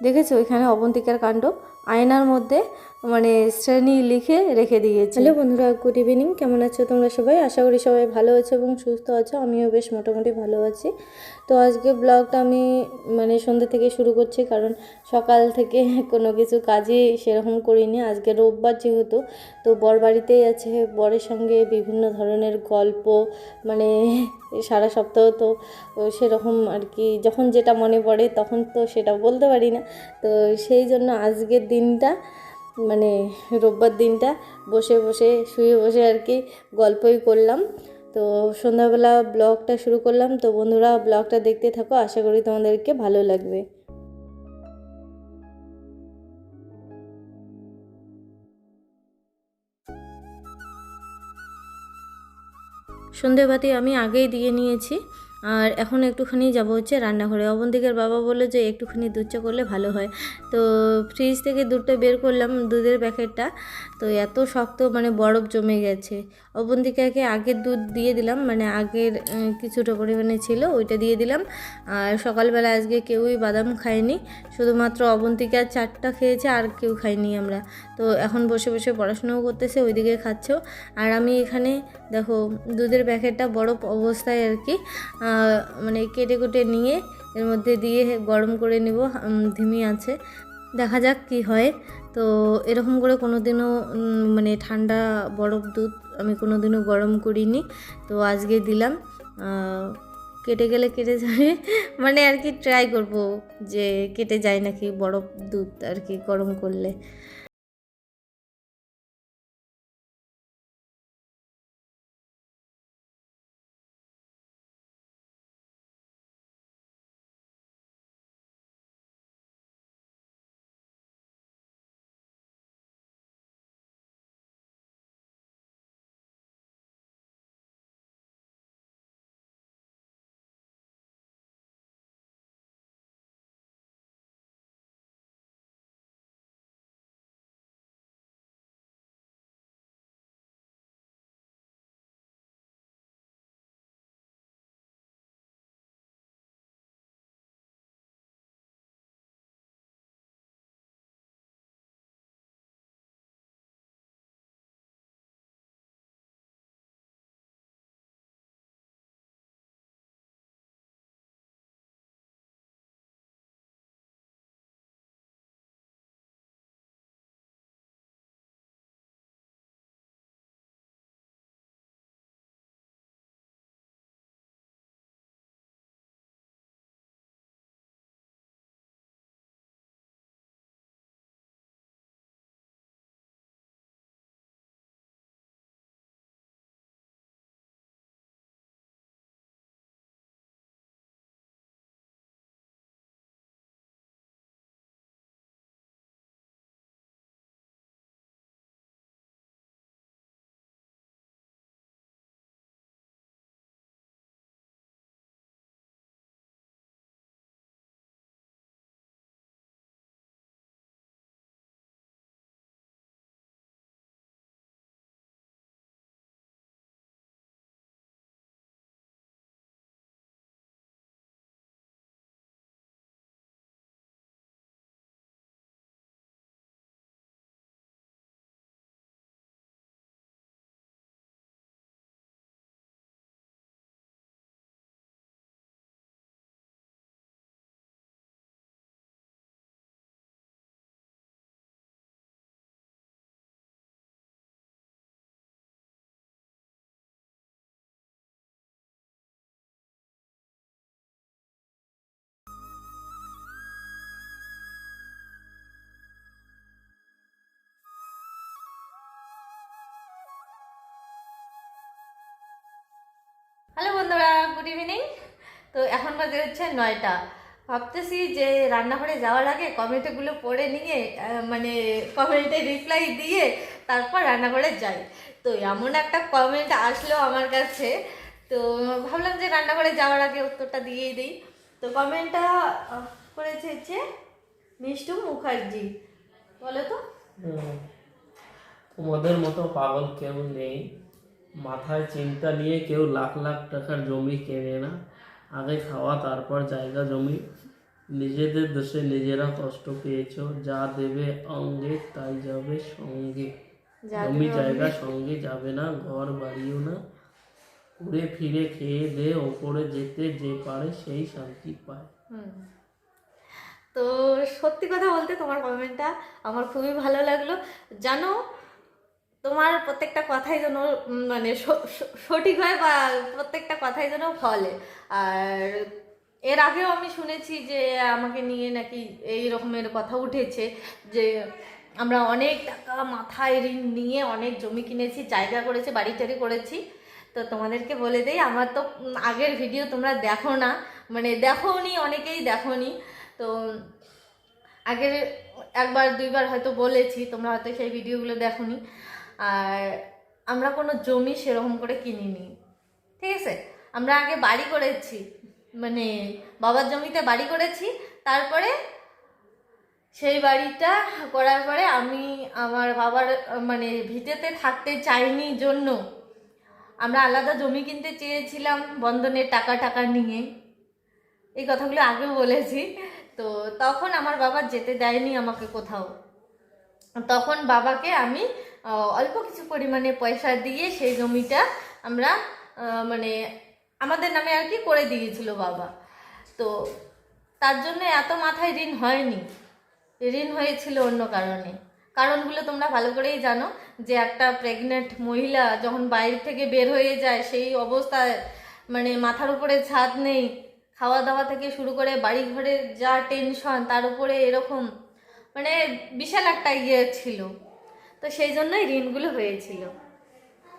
দেখেছ? ওইখানে অবন্তিকার কাণ্ড। আয়নার মধ্যে মানে শ্রেণি লিখে রেখে দিয়েছে। হ্যালো বন্ধুরা, গুড ইভিনিং। কেমন আছো তোমরা সবাই? আশা করি সবাই ভালো আছো এবং সুস্থ আছো। আমিও বেশ মোটামুটি ভালো আছি। তো আজকে ব্লগটা আমি মানে সন্ধ্যে থেকে শুরু করছি কারণ সকাল থেকে কোনো কিছু কাজই সেরকম করিনি। আজকে রোববার যেহেতু, তো বর বাড়িতেই আছে। বরের সঙ্গে বিভিন্ন ধরনের গল্প মানে সারা সপ্তাহ তো সেরকম আর কি, যখন যেটা মনে পড়ে তখন তো সেটা বলতে পারি না। তো সেই জন্য আজকের দিনটা মানে রোববার দিনটা বসে বসে, শুয়ে বসে আর কি গল্পই করলাম। তো সন্ধ্যাবেলা ব্লগটা শুরু করলাম। তো বন্ধুরা, ব্লগটা দেখতে থাকো। আশা করি তোমাদেরকে ভালো লাগবে। সন্ধেবাতি আমি আগেই দিয়ে নিয়েছি। আর এখন একটুখানি যাব হচ্ছে রান্নাঘরে। অবন্তিকের বাবা বলল যে একটুখানি দুধ চা করলে ভালো হয়। তো ফ্রিজ থেকে দুধটা বের করলাম দুধের প্যাকেটটা। তো এত শক্ত মানে বরফ জমে গেছে। অবন্তিকাকে আগের দুধ দিয়ে দিলাম মানে আগের কিছুটা পরিমাণে ছিল ওইটা দিয়ে দিলাম। আর সকালবেলা আজকে কেউই বাদাম খায়নি, শুধুমাত্র অবন্তিকা চারটা খেয়েছে আর কেউ খাইনি আমরা। তো এখন বসে বসে পড়াশোনাও করতেছে, ওইদিকে খাচ্ছেও আর আমি এখানে দেখো দুধের প্যাকেটটা বরফ অবস্থায় আর কি। মানে কেটে কুটে নিয়ে এর মধ্যে দিয়ে গরম করে নিব ধিমি আছে। দেখা যাক কি হয়। তো এরকম করে কোনো দিনও মানে ঠান্ডা বরফ দুধ আমি কোনো দিনও গরম করিনি। তো আজকে দিলাম। কেটে গেলে কেটে যাবে। মানে আর কি ট্রাই করব যে কেটে যায় নাকি বরফ দুধ আর কি গরম করলে। বন্ধুরা গুড ইভিনিং তো এখন বাজে হচ্ছে নয়টা। ভাবতেছি যে রান্নাঘরে যাওয়ার আগে কমেন্টগুলো পড়ে নিয়ে মানে কমেন্টে রিপ্লাই দিয়ে তারপর রান্নাঘরে যাই। তো এমন একটা কমেন্ট আসলো আমার কাছে। তো ভাবলাম যে রান্নাঘরে যাওয়ার আগে উত্তরটা দিয়েই দিই। তো কমেন্টটা করেছে হচ্ছে মিষ্টু মুখার্জি। বলো তো। তোমাদের মতো পাগল কেউ নেই। মাথায় চিন্তা নিয়ে কেউ লাখ লাখ টাকার জমি কেনে না। আগে খাওয়া তারপর জায়গা জমি। নিজেদের দেশে নিজেরা কষ্ট পেয়েছ। যা দেবে অঙ্গে তাই যাবে সঙ্গে। জমি জায়গা সঙ্গে যাবে না ঘর বাড়িও না। ঘুরে ফিরে খেয়ে দে ওপরে যেতে যে পারে সেই শান্তি পায়। তো সত্যি কথা বলতে তোমার কমেন্টটা আমার খুবই ভালো লাগল। জানো তোমার প্রত্যেকটা কথাই যেন মানে সঠিক হয় বা প্রত্যেকটা কথাই যেন ফলে। আর এর আগেও আমি শুনেছি যে আমাকে নিয়ে নাকি এই রকমের কথা উঠেছে যে আমরা অনেক টাকা মাথায় ঋণ নিয়ে অনেক জমি কিনেছি, জায়গা করেছি বাড়ি টাড়ি করেছি। তো তোমাদেরকে বলে দেই, আমার তো আগের ভিডিও তোমরা দেখো না। মানে দেখোনি, অনেকেই দেখোনি। তো আগের, একবার, দুইবার হয়তো বলেছি, তোমরা হয়তো সেই ভিডিওগুলো দেখোনি। আর আমরা কোনো জমি সেরকম করে কিনিনি। ঠিক আছে? আমরা আগে বাড়ি করেছি। মানে বাবার জমিতে বাড়ি করেছি। তারপরে সেই বাড়িটা করার পরে আমি আমার বাবার মানে ভিটেতে থাকতে চাইনি জন্য। আমরা আলাদা জমি কিনতে চেয়েছিলাম বন্ধনের টাকা টাকা নিয়ে। এই কথাগুলো আগেও বলেছি। তো তখন আমার বাবা যেতে দেয়নি আমাকে কোথাও। তখন বাবাকে আমি অল্প কিছু পরিমাণে পয়সা দিয়ে সেই জমিটা আমরা মানে আমাদের নামে আর কি করে দিয়েছিল বাবা। তো তার জন্য এত মাথায় ঋণ হয়নি। ঋণ হয়েছিল অন্য কারণে। কারণগুলো তোমরা ভালো করেই জানো যে একটা প্রেগনেন্ট মহিলা যখন বাইরে থেকে বের হয়ে যায়, সেই অবস্থায় মানে মাথার উপরে ছাদ নেই খাওয়া দাওয়া থেকে শুরু করে বাড়ি ঘরের যা টেনশন তার উপরে এরকম মানে বিশাল একটা ইয়ে ছিল। তো সেই জন্যই ঋণগুলো হয়েছিল।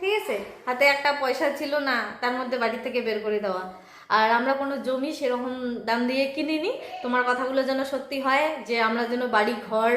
ঠিক আছে? হাতে একটা পয়সা ছিল না, তার মধ্যে বাড়ি থেকে বের করে দেওয়া। আর আমরা কোনো জমি সেরকম দাম দিয়ে কিনিনি। তোমার কথাগুলো যেন সত্যি হয় যে আমরা যেন বাড়ি, ঘর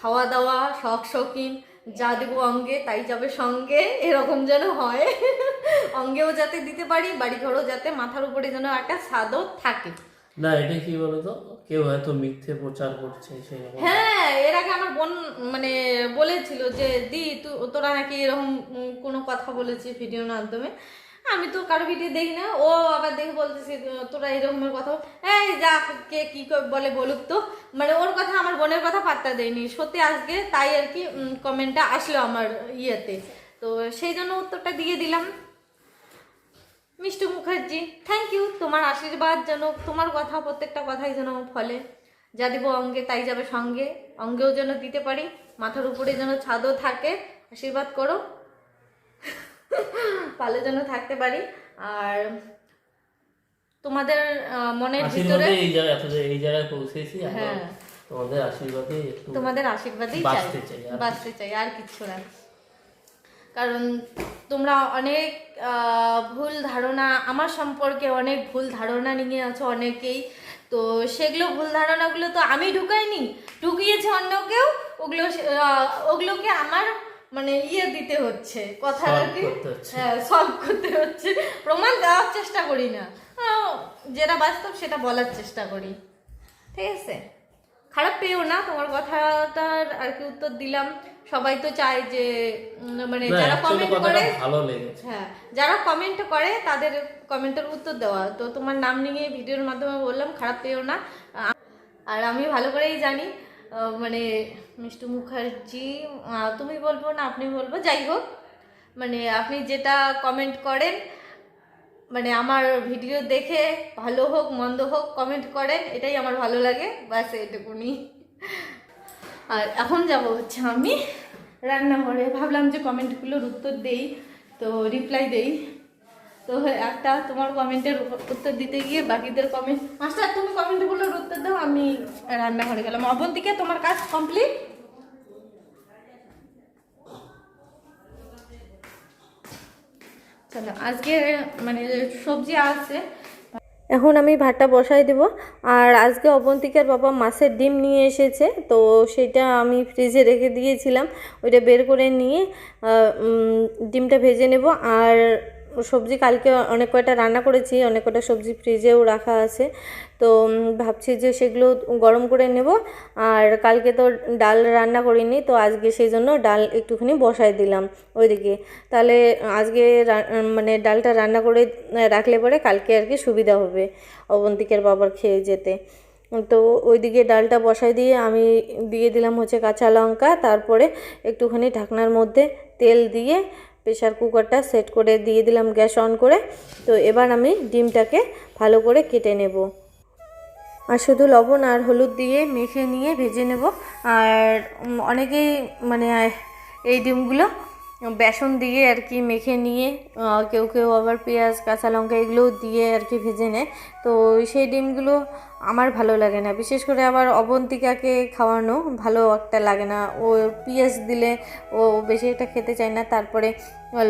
খাওয়া দাওয়া শখ শৌখিন যা দেবো অঙ্গে, তাই যাবে সঙ্গে, এরকম যেন হয়। অঙ্গেও যাতে দিতে পারি বাড়ি ঘরও যাতে মাথার উপরে যেন একটা ছাদও থাকে। না, এটা কি বলতো? কেউ হয়তো মিথ্যে প্রচার করছে হ্যাঁ এর আগে আমার বোন মানে বলেছিল যে, দি তোরা নাকি এরকম কোনো কথা বলেছি ভিডিওর মাধ্যমে? আমি তো কারও ভিডিও দেখি না, ও আবার দেখে বলতেছি, তোরা এরকমের কথা এই, যা, কি, ক- বলে বলুক তো। মানে ওর কথা, আমার বোনের কথা পাত্তা দেয়নি। সত্যি আজকে তাই আর কি কমেন্টটা আসলো আমার ইয়েতে। তো সেই জন্য উত্তরটা দিয়ে দিলাম। মিষ্টু মুখার্জি থ্যাংক ইউ তোমার আশীর্বাদ যেন তোমার কথা প্রত্যেকটা কথাই যেন ফলে। যা দিব অঙ্গে তাই যাবে সঙ্গে। অঙ্গেও যেন দিতে পারি মাথার উপরে যেন ছাদও থাকে। আশীর্বাদ করো। পালে যেন থাকতে পারি। আর তোমাদের মনের ভিতরে এই জায়গায় এই জায়গায় পৌঁছেছি হ্যাঁ। তোমাদের আশীর্বাদে তোমাদের আশীর্বাদেই চাই। বাঁচতে চাই আর কিচ্ছু না। কারণ তোমরা অনেক ভুল ধারণা আমার সম্পর্কে অনেক ভুল ধারণা নিয়ে আছো অনেকেই। তো সেগুলো ভুল ধারণাগুলো তো আমি ঢুকাইনি ঢুকিয়েছে অন্য কেউ ওগুলো ওগুলোকে আমার মানে ইয়ে দিতে হচ্ছে কথা। হ্যাঁ সলভ করতে হচ্ছে প্রমাণ দেওয়ার চেষ্টা করি না। যেটা বাস্তব সেটা বলার চেষ্টা করি। ঠিক আছে? খারাপ পেও না তোমার কথাটার আর কি উত্তর দিলাম। সবাই তো চায় যে মানে যারা কমেন্ট করে হ্যাঁ যারা কমেন্ট করে তাদের কমেন্টের উত্তর দেওয়া। তো তোমার নাম নিয়ে ভিডিওর মাধ্যমে বললাম খারাপ পেও না। আর আমি ভালো করেই জানি মানে মিষ্টু মুখার্জি তুমি বলব না আপনি বলব যাই হোক। মানে আপনি যেটা কমেন্ট করেন মানে আমার ভিডিও দেখে ভালো হোক, মন্দ হোক কমেন্ট করেন এটাই আমার ভালো লাগে। বাস এটুকুনি আর এখন যাব হচ্ছে আমি রান্নাঘরে। ভাবলাম যে কমেন্টগুলোর উত্তর দেই, তো রিপ্লাই দেই। তো একটা তোমার কমেন্টের উত্তর দিতে গিয়ে বাকিদের কমেন্ট মাস্টার, তুমি কমেন্টগুলোর উত্তর দাও, আমি রান্নাঘরে গেলাম। অবন্তিকে তোমার কাজ কমপ্লিট চলো আজকে মানে সবজি আছে। এখন আমি ভাতটা বসাই দেব। আর আজকে অবন্তিকার বাবা মাছের ডিম নিয়ে এসেছে, তো সেটা আমি ফ্রিজে রেখে দিয়েছিলাম। ওইটা বের করে নিয়ে ডিমটা ভেজে নেব। আর সবজি কালকে অনেক কয়টা রান্না করেছি, অনেক কয়টা সবজি ফ্রিজেও রাখা আছে। তো ভাবছি যে সেগুলো গরম করে নেব। আর কালকে তো ডাল রান্না করিনি, তো আজকে সেই জন্য ডাল একটুখানি বসাই দিলাম ওইদিকে। তাহলে আজকে মানে ডালটা রান্না করে রাখলে পরে কালকে আর কি সুবিধা হবে অবন্তিকের বাবার খেয়ে যেতে। তো ওইদিকে ডালটা বসাই দিয়ে আমি দিয়ে দিলাম হচ্ছে কাঁচা লঙ্কা, তারপরে একটুখানি ঢাকনার মধ্যে তেল দিয়ে প্রেশার কুকারটা সেট করে দিয়ে দিলাম গ্যাস অন করে। তো এবার আমি ডিমটাকে ভালো করে কেটে নেব। আর শুধু লবণ আর হলুদ দিয়ে মেখে নিয়ে ভেজে নেব। আর অনেকেই মানে এই ডিমগুলো বেসন দিয়ে আর কি মেখে নিয়ে কেউ কেউ আবার পেঁয়াজ, কাঁচা লঙ্কা এগুলোও দিয়ে আর কি ভেজে নেয়। তো সেই ডিমগুলো আমার ভালো লাগে না। বিশেষ করে আবার অবন্তিকাকে খাওয়ানো ভালো একটা লাগে না। ও পেঁয়াজ দিলে ও বেশি একটা খেতে চায় না, তারপরে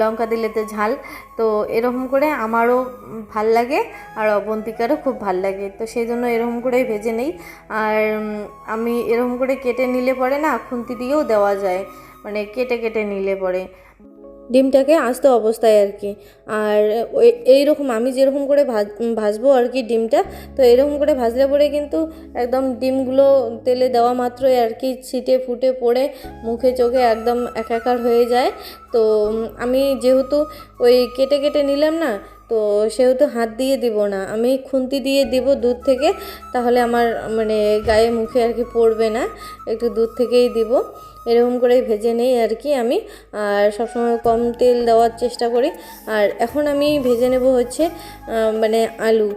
লঙ্কা দিলে তো ঝাল। তো এরকম করে আমারও ভালো লাগে আর অবন্তিকারও খুব ভালো লাগে। তো সেই জন্য এরকম করেই ভেজে নেই। আর আমি এরকম করে কেটে নিলে পরে না খুন্তি দিয়েও দেওয়া যায়। মানে কেটে কেটে নিলে পরে। ডিমটাকে আস্ত অবস্থায় আর কি। আর ওই, এইরকম আমি যেরকম করে ভাজ ভাজবো আর কি ডিমটা, তো এরকম করে ভাজলে পরে কিন্তু একদম ডিমগুলো তেলে দেওয়া মাত্রই আর কি ছিটে ফুটে পড়ে, মুখে চোখে একদম একাকার হয়ে যায়। তো আমি যেহেতু ওই কেটে কেটে নিলাম না, তো সেহেতু হাত দিয়ে দিব না। আমি খুন্তি দিয়ে দিব দুধ থেকে, তাহলে আমার মানে গায়ে মুখে আর কি পড়বে না, একটু দুধ থেকেই দিব। এরকম করেই ভেজে নেই আর কি আমি। আর সবসময় কম তেল দেওয়ার চেষ্টা করি। আর এখন আমি ভেজে নেব হচ্ছে মানে আলু।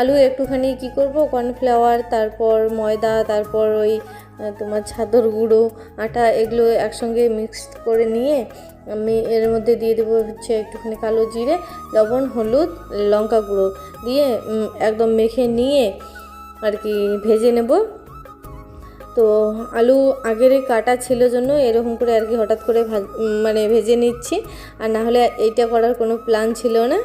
আলু একটুখানি কি করব? কর্নফ্লাওয়ার, তারপর ময়দা, তারপর ওই তোমার ছাদর গুঁড়ো, আটা, এগুলো একসঙ্গে মিক্সড করে নিয়ে আমি এর মধ্যে দিয়ে দেবো হচ্ছে একটুখানি কালো জিরে, লবণ, হলুদ, লঙ্কা গুঁড়ো। দিয়ে একদম মেখে নিয়ে আর কি ভেজে নেব। তো আলু আগের কাটা ছিল জন্য এরকম করে আর কি হঠাৎ করে মানে ভেজে নিচ্ছি। আর না হলে এইটা করার কোনো প্ল্যান ছিল না।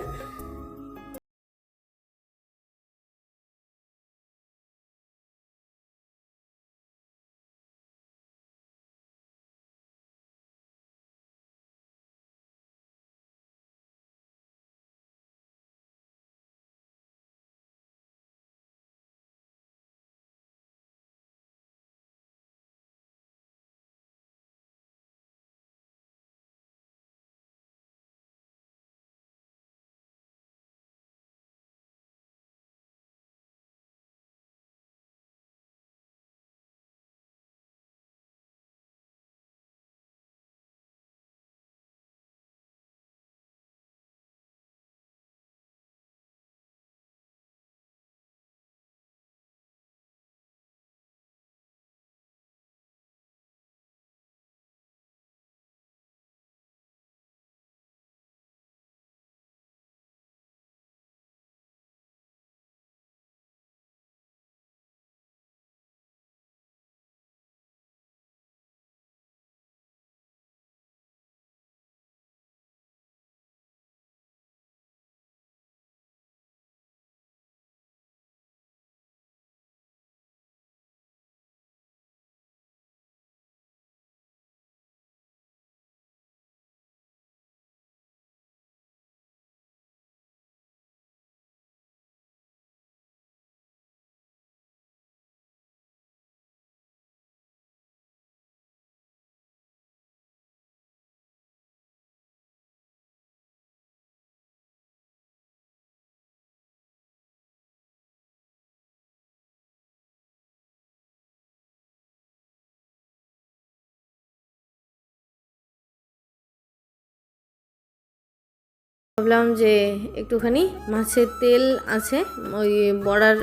ভাবলাম যে একটুখানি মাছের তেল আছে, ওই বড়ার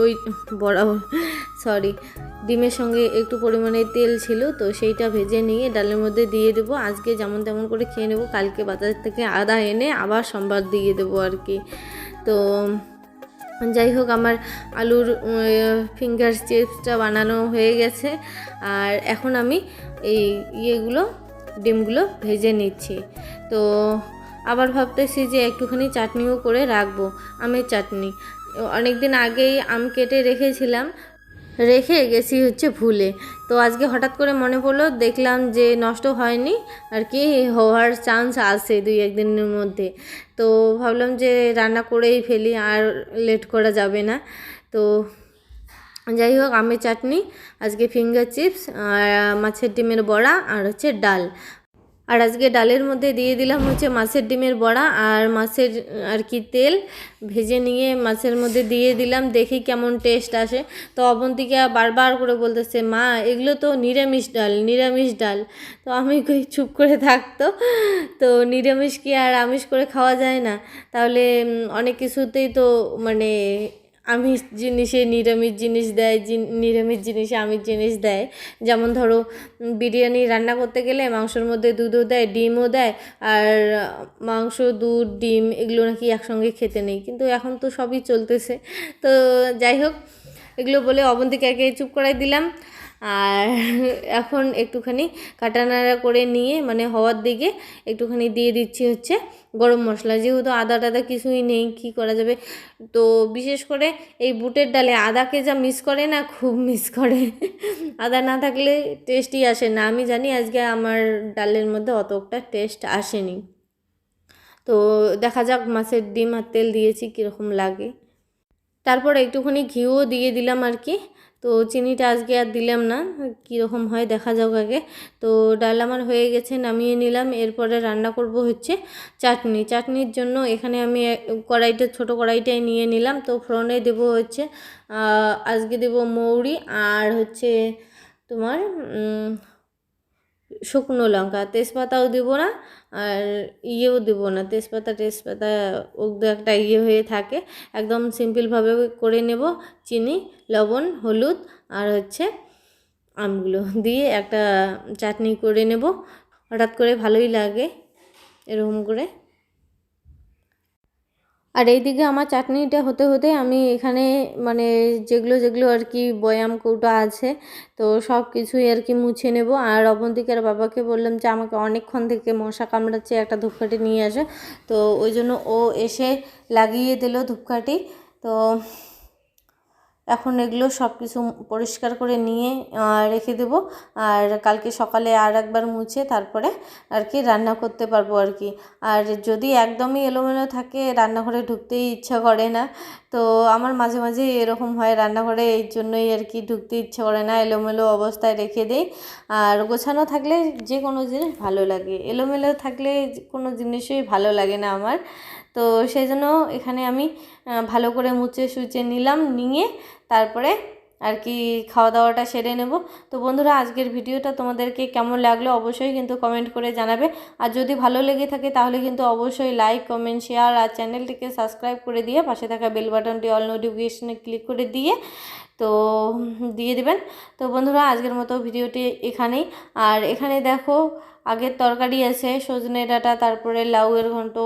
ওই বড়া সরি ডিমের সঙ্গে একটু পরিমাণে তেল ছিল, তো সেইটা ভেজে নিয়ে ডালের মধ্যে দিয়ে দেবো। আজকে যেমন তেমন করে খেয়ে নেব, কালকে বাজার থেকে আদা এনে আবার সোমবার দিয়ে দেবো আর কি। তো যাই হোক, আমার আলুর ফিঙ্গার চিপসটা বানানো হয়ে গেছে, আর এখন আমি এই ইয়েগুলো, ডিমগুলো ভেজে নিচ্ছি। তো আবার ভাবতেছি যে একটুখানি চাটনিও করে রাখব, আমের চাটনি। অনেক দিন আগেই আম কেটে রেখেছিলাম, রেখে গেছি হচ্ছে ভুলে। তো আজকে হঠাৎ করে মনে পড়ল, দেখলাম যে নষ্ট হয়নি, আর কি হওয়ার চান্স আছে দুই একদিনের মধ্যে। তো ভাবলাম যে রান্না করেই ফেলি, আর লেট করা যাবে না। তো যাই হোক, আমের চাটনি, আজকে ফিঙ্গার চিপস আর মাছের ডিমের বড়া, আর হচ্ছে ডাল। আর আজকে ডালের মধ্যে দিয়ে দিলাম হচ্ছে মাছের ডিমের বড়া আর মাছের, আর কি তেল। ভেজে নিয়ে মাছের মধ্যে দিয়ে দিলাম, দেখি কেমন টেস্ট আসে। তো অবন্তিকা বারবার করে বলতেছে, মা, এগুলো তো নিরামিষ ডাল নিরামিষ ডাল। তো আমি চুপ করে থাকতো তো। নিরামিষ কি আর আমিষ করে খাওয়া যায় না? তাহলে অনেক কিছুতেই তো মানে আমিষ জিনিসে নিরামিষ জিনিস দেয় নিরামিষ জিনিসে আমিষ জিনিস দেয়। যেমন ধরো, বিরিয়ানি রান্না করতে গেলে মাংসর মধ্যে দুধও দেয়, ডিমও দেয়, আর মাংস, দুধ, ডিম এগুলো নাকি একসঙ্গে খেতে নেই। কিন্তু এখন তো সবই চলতেছে। তো যাই হোক, এগুলো বলে অবন্তিকাকে চুপ করাই দিলাম। আর এখন একটুখানি কাটানাড়া করে নিয়ে মানে হওয়ার দিকে একটুখানি দিয়ে দিচ্ছি হচ্ছে গরম মশলা। যেহেতু আদা টাদা কিছুই নেই, কী করা যাবে? তো বিশেষ করে এই বুটের ডালে আদাকে যা মিস করে না, খুব মিস করে। আদা না থাকলে টেস্টই আসে না। আমি জানি আজকে আমার ডালের মধ্যে অতটা টেস্ট আসেনি। তো দেখা যাক মাছের ডিম আর তেল দিয়েছি কীরকম লাগে। তারপর একটুখানি ঘিও দিয়ে দিলাম আর কি। তো চিনিটা আজকে আর দিলাম না, কীরকম হয় দেখা যাক আগে। তো ডাল আমার হয়ে গেছে, নামিয়ে নিলাম। এরপরে রান্না করব হচ্ছে চাটনি। চাটনির জন্য এখানে আমি কড়াইটা, ছোট কড়াইটাই নিয়ে নিলাম। তো ফোড়নে দেবো হচ্ছে আজকে দেবো মৌরি আর হচ্ছে তোমার শুকনো লঙ্কা, তেজপাতাও দেবো না আর ইয়েও দেবো না। তেজপাতা তেজপাতা ওগুলো একটা ইয়ে হয়ে থাকে। একদম সিম্পলভাবে করে নেব চিনি, লবণ, হলুদ আর হচ্ছে আমগুলো দিয়ে একটা চাটনি করে নেব। হঠাৎ করে ভালোই লাগে এরকম করে। আর এইদিকে আমার চাটনিটা হতে হতে আমি এখানে মানে যেগুলো যেগুলো আর কি বয়াম কৌটো আছে, তো সব কিছুই আর কি মুছে নেব। আর অবন্তিকার বাবাকে বললাম যে, আমাকে অনেকক্ষণ থেকে মশা কামড়াচ্ছে, একটা ধূপকাঠি নিয়ে আসে তো ওই জন্য ও এসে লাগিয়ে দিল ধূপকাঠি। তো এখন এগুলো সব কিছু পরিষ্কার করে নিয়ে রেখে দেব। আর কালকে সকালে আর একবার মুছে তারপরে আর কি রান্না করতে পারব আর কি। আর যদি একদমই এলোমেলো থাকে, রান্নাঘরে ঢুকতেই ইচ্ছা করে না। তো আমার মাঝে মাঝে এরকম হয়, রান্নাঘরে এই জন্যই আর কি ঢুকতে ইচ্ছা করে না, এলোমেলো অবস্থায় রেখে দেই। আর গোছানো থাকলে যে কোনো জিনিস ভালো লাগে। এলোমেলো থাকলে কোনো জিনিসই ভালো লাগে না আমার। তো সেই জন্য এখানে আমি ভালো করে মুছে সুচে নিলাম, নিয়ে তারপরে আর কি খাওয়া দাওয়াটা সেরে নেব। তো বন্ধুরা, আজকের ভিডিওটা তোমাদেরকে কেমন লাগল অবশ্যই কিন্তু কমেন্ট করে জানাবে। আর যদি ভালো লেগে থাকে তাহলে কিন্তু অবশ্যই লাইক কমেন্ট শেয়ার আর চ্যানেলটিকে সাবস্ক্রাইব করে দিয়ে পাশে থাকা বেল বাটনটি অল নোটিফিকেশনে ক্লিক করে দিয়ে, তো দিয়ে দেবেন। তো বন্ধুরা, আজকের মতো ভিডিওটি এখানেই। আর এখানে দেখো, আগের তরকারি আছে, সজনে ডাঁটা, তারপরে লাউয়ের ঘন্ট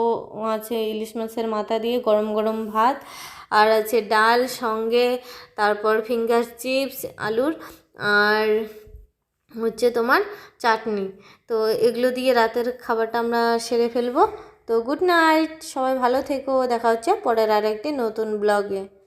আছে, ইলিশ মাছের মাথা দিয়ে গরম গরম ভাত। আর আছে ডাল, সঙ্গে, তারপর ফিঙ্গার চিপস, আলুর, আর হচ্ছে তোমার চাটনি। তো এগুলো দিয়ে রাতের খাবারটা আমরা সেরে ফেলব। তো গুড নাইট, সবাই ভালো থেকো। দেখা হচ্ছে পরের আর একটি নতুন ব্লগে।